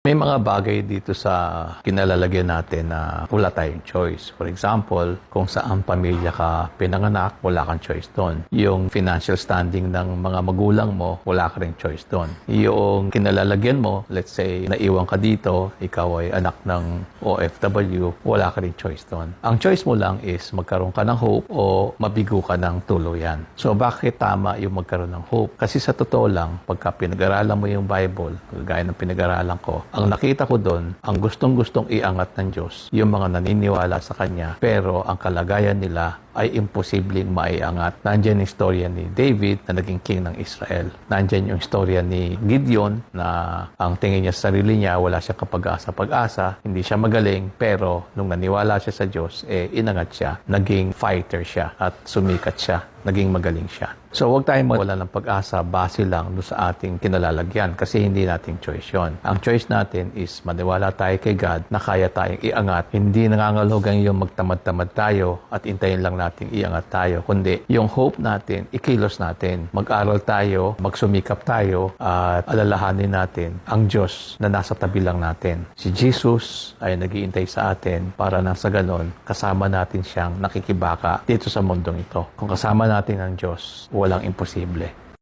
May mga bagay dito sa kinalalagyan natin na wala tayong choice. For example, kung saan pamilya ka pinanganak, wala kang choice doon. Yung financial standing ng mga magulang mo, wala ka rin choice doon. Yung kinalalagyan mo, let's say, naiwan ka dito, ikaw ay anak ng OFW, wala ka rin choice doon. Ang choice mo lang is magkaroon ka ng hope o mabigo ka ng tuluyan. So bakit tama yung magkaroon ng hope? Kasi sa totoo lang, pagka pinag-aralan mo yung Bible, gaya ng pinag-aralan ko, ang nakita ko doon, ang gustong-gustong iangat ng Diyos, yung mga naniniwala sa Kanya, pero ang kalagayan nila ay imposibleng maiangat. Nandyan yung istorya ni David na naging king ng Israel. Nandyan yung istorya ni Gideon na ang tingin niya sa sarili niya, wala siyang kapag-asa-pag-asa, hindi siya magaling, pero nung naniwala siya sa Diyos, eh inangat siya, naging fighter siya at sumikat siya, naging magaling siya. So huwag tayong mawala ng pag-asa base lang doon sa ating kinalalagyan kasi hindi nating choice yon. Ang choice natin is maniwala tayo kay God na kaya tayong iangat. Hindi nangangalogang yung magtamad-tamad tayo at intayin lang nating iangat tayo, kundi yung hope natin, ikilos natin. Mag-aral tayo, magsumikap tayo at alalahanin natin ang Diyos na nasa tabi lang natin. Si Jesus ay nagiintay sa atin para nang sa ganon, kasama natin siyang nakikibaka dito sa mundong ito. Kung kasama natin ang Diyos, walang imposible.